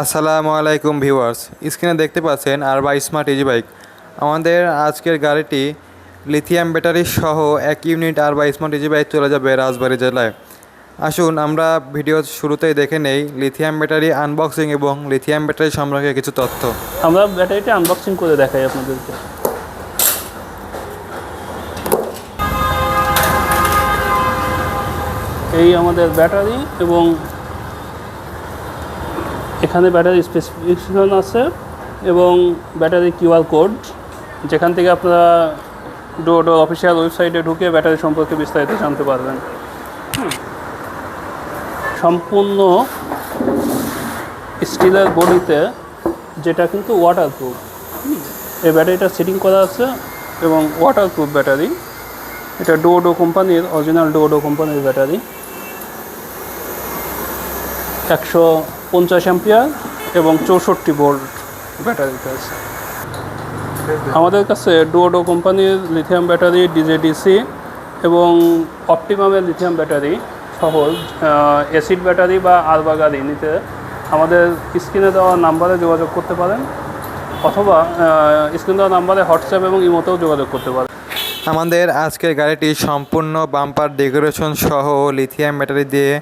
আসসালামু আলাইকুম ভিউয়ার্স। স্ক্রিনে দেখতে পাচ্ছেন আর বা স্মার্ট ইজি বাইক। আমাদের আজকের গাড়িটি লিথিয়াম ব্যাটারি সহ এক ইউনিট আর বা স্মার্ট ইজি বাইক চলে যাবে রাজবাড়ী জেলায়। আসুন, আমরা ভিডিও শুরুতেই দেখে নেই লিথিয়াম ব্যাটারি আনবক্সিং এবং লিথিয়াম ব্যাটারি সম্পর্কে কিছু তথ্য। আমরা ব্যাটারিটা আনবক্সিং করে দেখাই আপনাদেরকে। এই আমাদের ব্যাটারি এবং এখানে ব্যাটারি স্পেসিফিকেশন আছে এবং ব্যাটারি কিউআর কোড যেখান থেকে আপনারা ডো ডো অফিসিয়াল ওয়েবসাইটে ঢুকে ব্যাটারি সম্পর্কে বিস্তারিত জানতে পারবেন। সম্পূর্ণ স্টিলের বডিতে যেটা কিন্তু ওয়াটার প্রুফ এই ব্যাটারিটা সেটিং করা আছে এবং ওয়াটার প্রুফ ব্যাটারি এটা ডোডো কোম্পানির অরিজিনাল ডোডো কোম্পানির ব্যাটারি একশো পঞ্চাশ অ্যাম্পিয়ার এবং চৌষট্টি ভোল্ট ব্যাটারিতে আছে। আমাদের কাছে ডোডো কোম্পানির লিথিয়াম ব্যাটারি ডিজেডিসি এবং অপটিমামের লিথিয়াম ব্যাটারি সহ অ্যাসিড ব্যাটারি বা আলবা গাড়ি নিতে আমাদের স্ক্রিনে দেওয়া নাম্বারে যোগাযোগ করতে পারেন অথবা স্ক্রিনে দেওয়া নাম্বারে হোয়াটসঅ্যাপ এবং ইমোতেও যোগাযোগ করতে পারেন। আমাদের আজকের গাড়িটি সম্পূর্ণ বাম্পার ডেকোরেশন সহ লিথিয়াম ব্যাটারি দিয়ে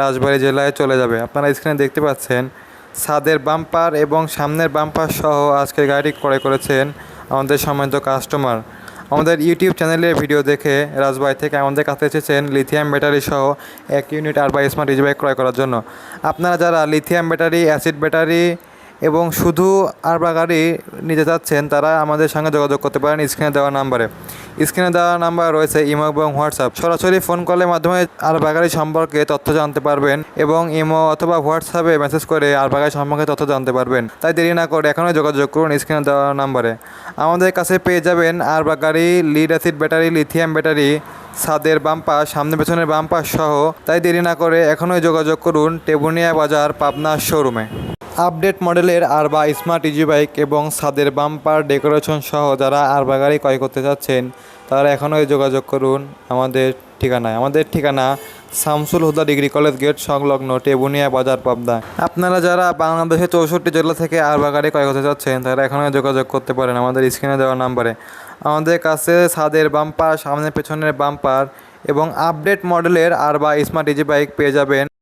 রাজবাড়ী জেলায় চলে যাবে। আপনারা স্ক্রিনে দেখতে পাচ্ছেন, ছাদের বাম্পার এবং সামনের বাম্পার সহ আজকের গাড়িটি ক্রয় করেছেন আমাদের সম্মানিত কাস্টমার। আমাদের ইউটিউব চ্যানেলের ভিডিও দেখে রাজবাড়ি থেকে আমাদের কাছে এসেছেন লিথিয়াম ব্যাটারি সহ এক ইউনিট আর বা স্মার্ট ইজিবাইক ক্রয় করার জন্য। আপনারা যারা লিথিয়াম ব্যাটারি, অ্যাসিড ব্যাটারি এবং শুধু আরবা গাড়ি নিতে চাচ্ছেন, তারা আমাদের সঙ্গে যোগাযোগ করতে পারেন স্ক্রিনে দেওয়া নাম্বারে। স্ক্রিনে দেওয়া নাম্বার রয়েছে ইমো এবং হোয়াটসঅ্যাপ। সরাসরি ফোন কলের মাধ্যমে আরবা গাড়ি সম্পর্কে তথ্য জানতে পারবেন এবং ইমো অথবা হোয়াটসঅ্যাপে মেসেজ করে আরবা গাড়ি সম্পর্কে তথ্য জানতে পারবেন। তাই দেরি না করে এখনই যোগাযোগ করুন স্ক্রিনে দেওয়া নাম্বারে। আমাদের কাছে পেয়ে যাবেন আরবা গাড়ি lead acid battery, lithium battery, ছাদের বাম্পার সামনে পেছনের বাম্পার সহ। তাই দেরি না করে এখনই যোগাযোগ করুন টেবুনিয়া বাজার পাবনা শোরুমে। আপডেট মডেলের আরবা স্মার্ট ইজি বাইক এবং ছাদের বাম্পার ডেকোরেশন সহ যারা আরবা গাড়ি ক্রয় করতে চাচ্ছেন, তারা এখনই যোগাযোগ করুন আমাদের ঠিকানায়। আমাদের ঠিকানা Shamsul Huda degree college gate, সংলগ্ন টেবুনিয়া বাজার, পাবনা। আপনারা যারা বাংলাদেশের চৌষট্টি জেলা থেকে আরবা গাড়ি ক্রয় করতে চাচ্ছেন, তারা এখনই যোগাযোগ করতে পারেন আমাদের স্ক্রিনে দেওয়া নাম্বারে। আমাদের কাছে ছাদের বাম্পার, সামনে পেছনের বাম্পার এবং আপডেট মডেলের আরবা স্মার্ট ইজি বাইক পেয়ে যাবেন।